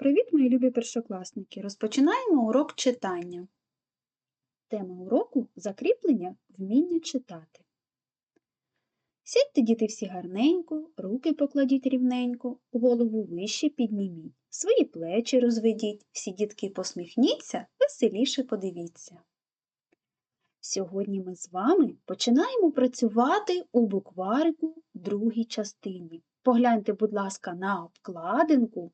Привіт, мої любі першокласники! Розпочинаємо урок читання. Тема уроку закріплення вміння читати. Сядьте, діти, всі гарненько, руки покладіть рівненько, голову вище підніміть, свої плечі розведіть, всі дітки посміхніться, веселіше подивіться. Сьогодні ми з вами починаємо працювати у букварику другій частині. Погляньте, будь ласка, на обкладинку.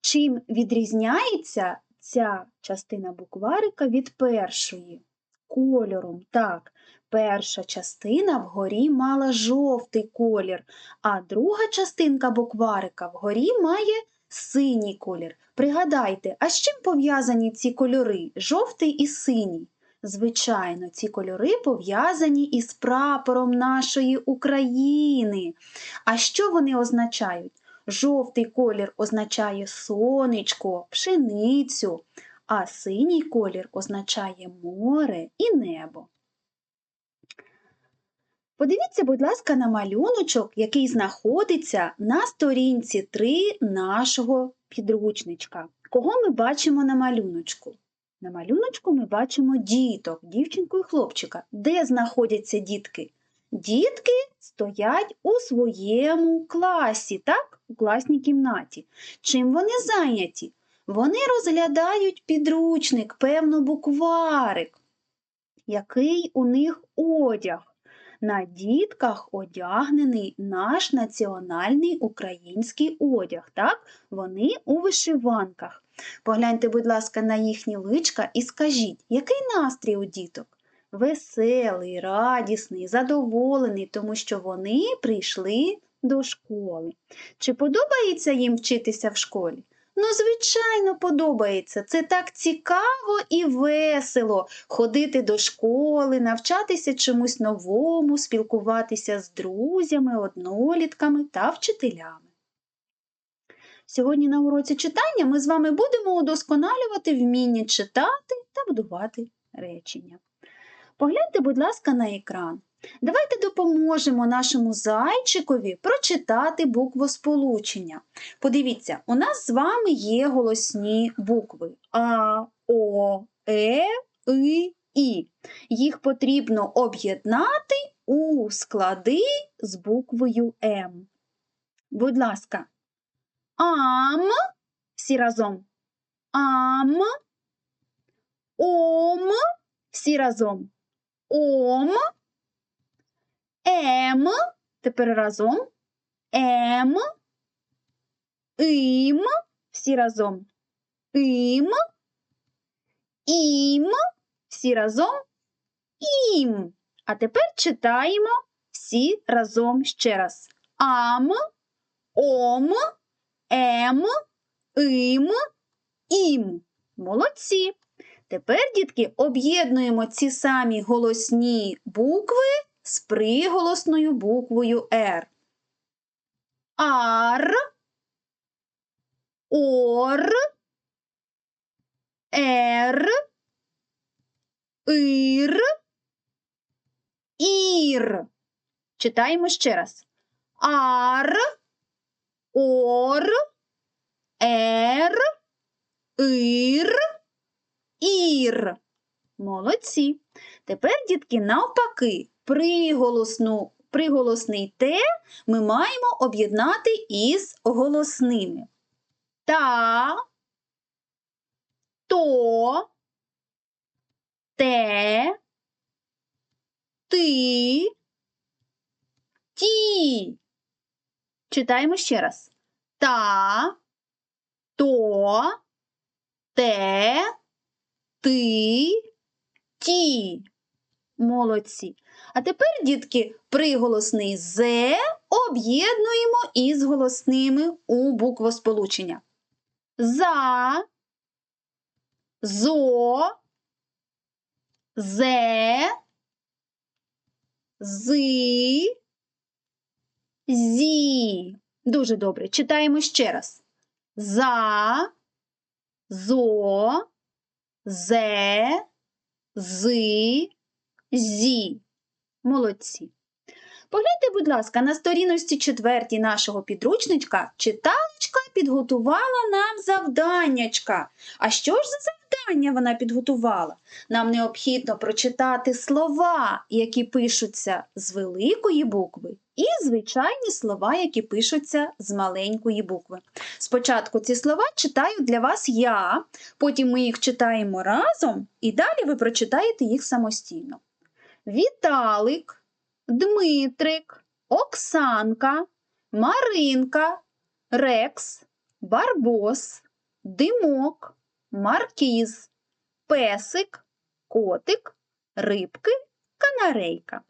Чим відрізняється ця частина букварика від першої? Кольором, так. Перша частина вгорі мала жовтий колір, а друга частинка букварика вгорі має синій колір. Пригадайте, а з чим пов'язані ці кольори жовтий і синій? Звичайно, ці кольори пов'язані із прапором нашої України. А що вони означають? Жовтий колір означає сонечко, пшеницю, а синій колір означає море і небо. Подивіться, будь ласка, на малюночок, який знаходиться на сторінці 3 нашого підручничка. Кого ми бачимо на малюночку? На малюночку ми бачимо діток, дівчинку і хлопчика. Де знаходяться дітки? Дітки стоять у своєму класі, так? У класній кімнаті. Чим вони зайняті? Вони розглядають підручник, певно, букварик. Який у них одяг? На дітках одягнений наш національний український одяг. так? Вони у вишиванках. Погляньте, будь ласка, на їхні личка і скажіть, який настрій у діток? Веселий, радісний, задоволений, тому що вони прийшли до школи. Чи подобається їм вчитися в школі? Ну, звичайно, подобається. Це так цікаво і весело ходити до школи, навчатися чомусь новому, спілкуватися з друзями, однолітками та вчителями. Сьогодні на уроці читання ми з вами будемо удосконалювати вміння читати та будувати речення. Погляньте, будь ласка, на екран. Давайте допоможемо нашому зайчикові прочитати буквосполучення. Подивіться, у нас з вами є голосні букви А, О, Е, И, І. Їх потрібно об'єднати у склади з буквою М. Будь ласка, ам, всі разом. Ам, ом, всі разом. Ом, Ем, тепер разом. Ем, Ім, всі разом. Ім, Ім, всі разом. Ім. А тепер читаємо всі разом ще раз. Ам, Ом, Ем, Ім, Ім. Молодці. Тепер, дітки, об'єднуємо ці самі голосні букви з приголосною буквою Р. Ар, Ор, Ер, Ір, Ір. Читаємо ще раз. Ар, Ор, Ер, Ір, Ір. Молодці. Тепер, дітки, навпаки, приголосну, приголосний Т ми маємо об'єднати із голосними. Та, то, те, ти, ті. Читаємо ще раз. Та, то, те, ти, ті. Молодці. А тепер, дітки, приголосний З об'єднуємо із голосними у буквосполучення. За, зо, зе, зи, зі. Дуже добре. Читаємо ще раз. За, зо, зе, зи, зі. Молодці. Погляньте, будь ласка, на сторіночці четвертій нашого підручничка читалочка підготувала нам завданнячка. А що ж за завдання вона підготувала? Нам необхідно прочитати слова, які пишуться з великої букви, і звичайні слова, які пишуться з маленької букви. Спочатку ці слова читаю для вас я, потім ми їх читаємо разом, і далі ви прочитаєте їх самостійно. Віталик. Дмитрик, Оксанка, Маринка, Рекс, Барбос, Димок, Маркіз, Песик, Котик, Рибки, Канарейка.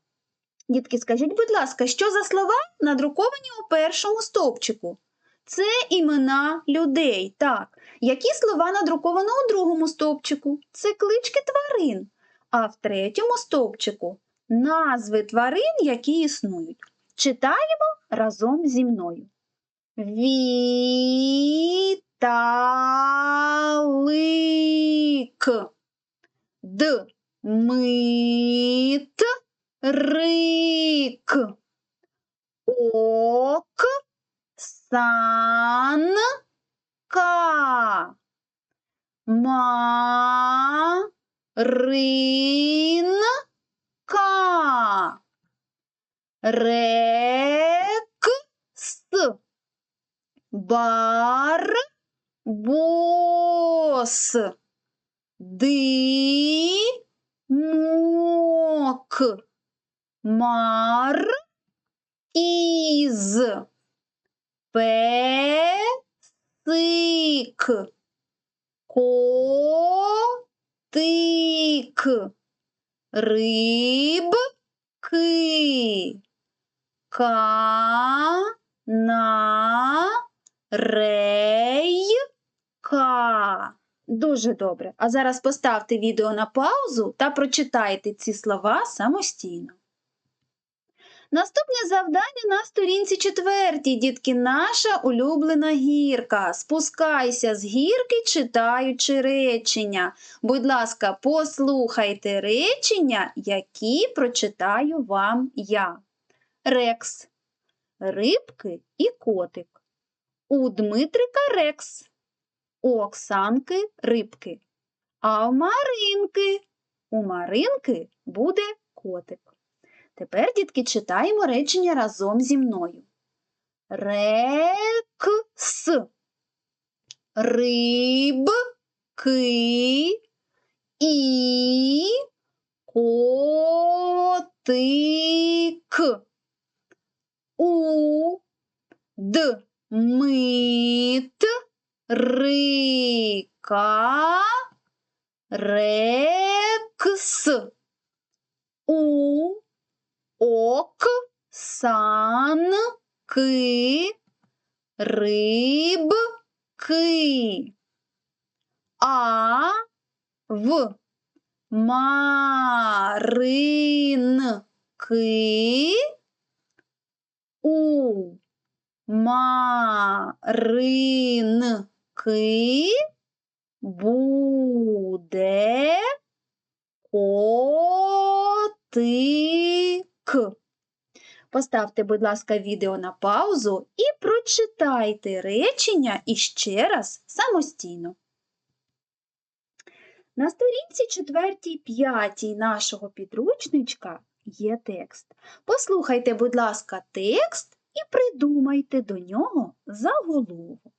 Дітки, скажіть, будь ласка, що за слова надруковані у першому стовпчику? Це імена людей, так. Які слова надруковано у другому стовпчику? Це клички тварин. А в третьому стовпчику назви тварин, які існують. Читаємо разом зі мною. Віталик. Дмитрик. Оксанка. Маринка. Рекс. Барбос. Димок. Маркіз. Песик. Котик. Рибки. Канарейка. Дуже добре. А зараз поставте відео на паузу та прочитайте ці слова самостійно. Наступне завдання на сторінці четвертій, дітки, наша улюблена гірка. Спускайся з гірки, читаючи речення. Будь ласка, послухайте речення, які прочитаю вам я. Рекс. Рибки і котик. У Дмитрика Рекс. У Оксанки рибки. А у Маринки. У Маринки буде котик. Тепер, дітки, читаємо речення разом зі мною. Рекс. Рибки і котик. У Дмитрика Рекс. У Оксанки рибки. А в Маринки у Маринки буде котик. Поставте, будь ласка, відео на паузу і прочитайте речення іще раз самостійно. На сторінці 4-5 нашого підручничка є текст. Послухайте, будь ласка, текст і придумайте до нього заголовок.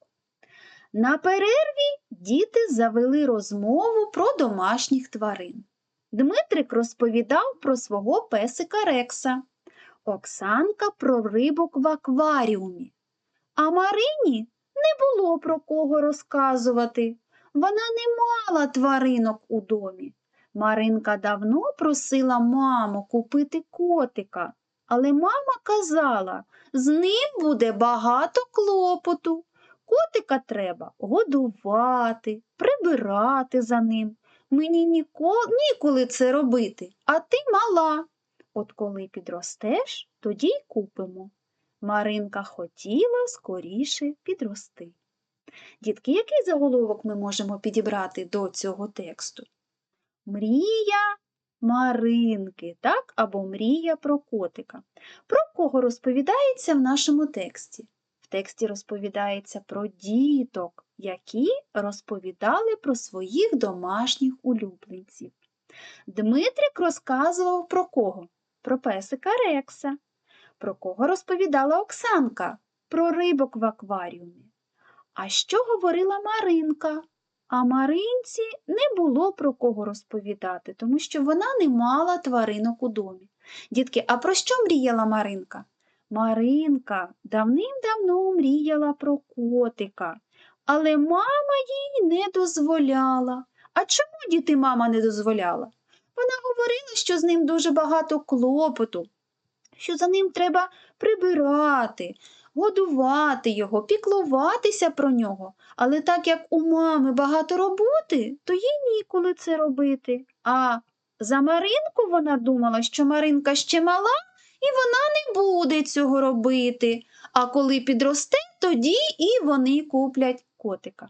На перерві діти завели розмову про домашніх тварин. Дмитрик розповідав про свого песика Рекса, Оксанка про рибок в акваріумі. А Марині не було про кого розказувати. Вона не мала тваринок у домі. Маринка давно просила маму купити котика, але мама казала, з ним буде багато клопоту. Котика треба годувати, прибирати за ним. Мені ніколи, ніколи це робити, а ти мала. От коли підростеш, тоді й купимо. Маринка хотіла скоріше підрости. Дітки, який заголовок ми можемо підібрати до цього тексту? Мрія Маринки, так? Або мрія про котика. Про кого розповідається в нашому тексті? В тексті розповідається про діток, які розповідали про своїх домашніх улюбленців. Дмитрик розказував про кого? Про песика Рекса. Про кого розповідала Оксанка? Про рибок в акваріумі. А що говорила Маринка? А Маринці не було про кого розповідати, тому що вона не мала тваринок у домі. Дітки, а про що мріяла Маринка? Маринка давним-давно мріяла про котика, але мама їй не дозволяла. А чому діти мама не дозволяла? Вона говорила, що з ним дуже багато клопоту, що за ним треба прибирати, годувати його, піклуватися про нього. Але так як у мами багато роботи, то їй ніколи це робити. А за Маринку вона думала, що Маринка ще мала, і вона не буде цього робити. А коли підросте, тоді і вони куплять котика.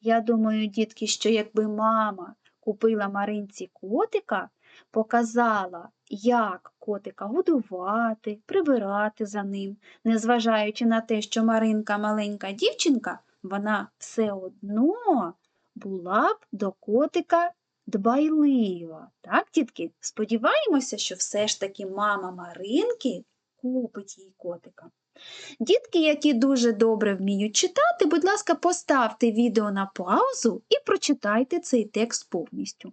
Я думаю, дітки, що якби мама купила Маринці котика, показала, як котика годувати, прибирати за ним, незважаючи на те, що Маринка маленька дівчинка, вона все одно була б до котика дбайлива. Так, дітки? Сподіваємося, що все ж таки мама Маринки купить їй котика. Дітки, які дуже добре вміють читати, будь ласка, поставте відео на паузу і прочитайте цей текст повністю.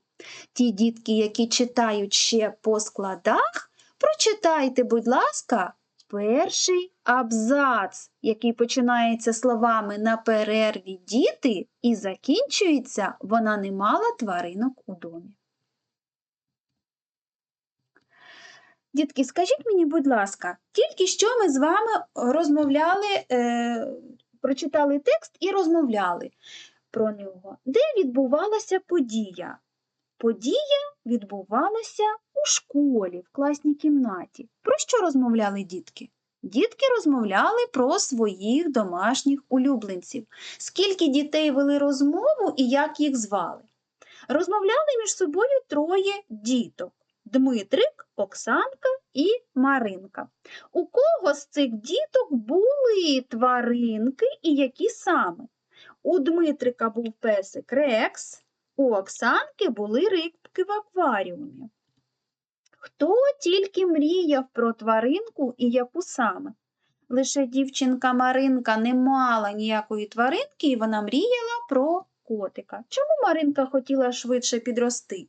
Ті дітки, які читають ще по складах, прочитайте, будь ласка, перший абзац, який починається словами на перерві діти і закінчується вона не мала тваринок у домі. Дітки, скажіть мені, будь ласка, тільки що ми з вами розмовляли, е, прочитали текст і розмовляли про нього. Де відбувалася подія? Подія відбувалася у школі, в класній кімнаті. Про що розмовляли дітки? Дітки розмовляли про своїх домашніх улюбленців. Скільки дітей вели розмову і як їх звали? Розмовляли між собою троє діток. Дмитрик, Оксанка і Маринка. У кого з цих діток були тваринки і які саме? У Дмитрика був песик Рекс, у Оксанки були рибки в акваріумі. Хто тільки мріяв про тваринку і яку саме? Лише дівчинка Маринка не мала ніякої тваринки, і вона мріяла про котика. Чому Маринка хотіла швидше підрости?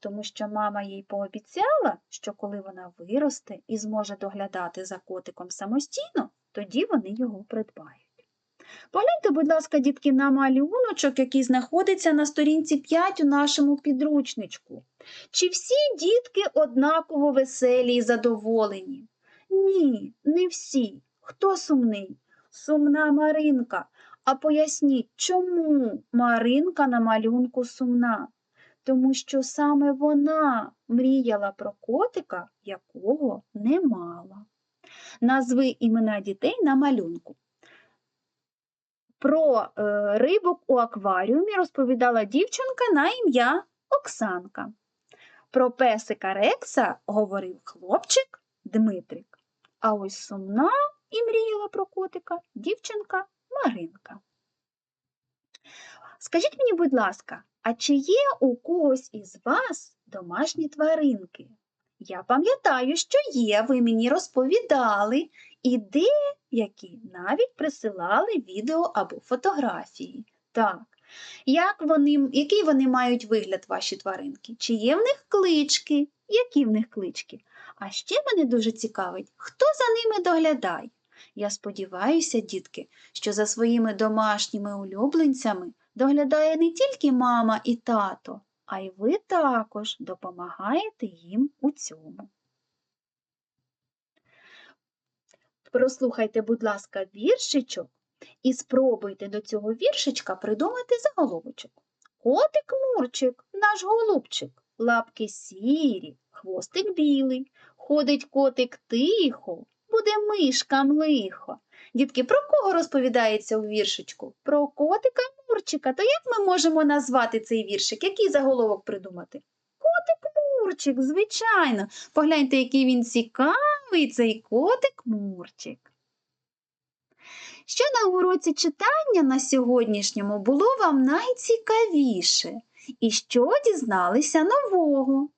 Тому що мама їй пообіцяла, що коли вона виросте і зможе доглядати за котиком самостійно, тоді вони його придбають. Погляньте, будь ласка, дітки, на малюночок, який знаходиться на сторінці 5 у нашому підручничку. Чи всі дітки однаково веселі і задоволені? Ні, не всі. Хто сумний? Сумна Маринка. А поясніть, чому Маринка на малюнку сумна? Тому що саме вона мріяла про котика, якого не мала. Назви імена дітей на малюнку. Про е, рибок у акваріумі розповідала дівчинка на ім'я Оксанка. Про песика Рекса говорив хлопчик Дмитрик. А ось сумна і мріяла про котика дівчинка Маринка. Скажіть мені, будь ласка, а чи є у когось із вас домашні тваринки? Я пам'ятаю, що є, ви мені розповідали, і деякі навіть присилали відео або фотографії. Так, як вони, який вони мають вигляд, ваші тваринки? Чи є в них клички? Які в них клички? А ще мене дуже цікавить, хто за ними доглядає? Я сподіваюся, дітки, що за своїми домашніми улюбленцями доглядає не тільки мама і тато, а й ви також допомагаєте їм у цьому. Прослухайте, будь ласка, віршичок і спробуйте до цього віршичка придумати заголовочок. Котик Мурчик, наш голубчик, лапки сірі, хвостик білий, ходить котик тихо, буде мишкам лихо. Дітки, про кого розповідається у віршичку? Про котика Мурчика. То як ми можемо назвати цей віршик? Який заголовок придумати? Котик Мурчик, звичайно. Погляньте, який він цікавий, цей котик Мурчик. Що на уроці читання на сьогоднішньому було вам найцікавіше? І що дізналися нового?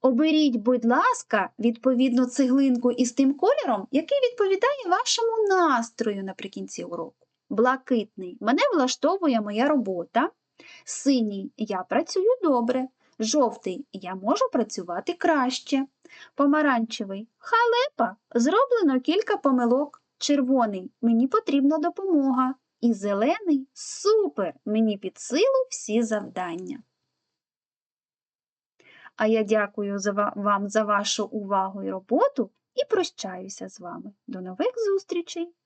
Оберіть, будь ласка, відповідно цеглинку із тим кольором, який відповідає вашому настрою наприкінці уроку. Блакитний мене влаштовує моя робота. Синій я працюю добре. Жовтий я можу працювати краще. Помаранчевий халепа, зроблено кілька помилок. Червоний мені потрібна допомога. І зелений супер, мені під силу всі завдання. А я дякую вам за вашу увагу і роботу і прощаюся з вами. До нових зустрічей!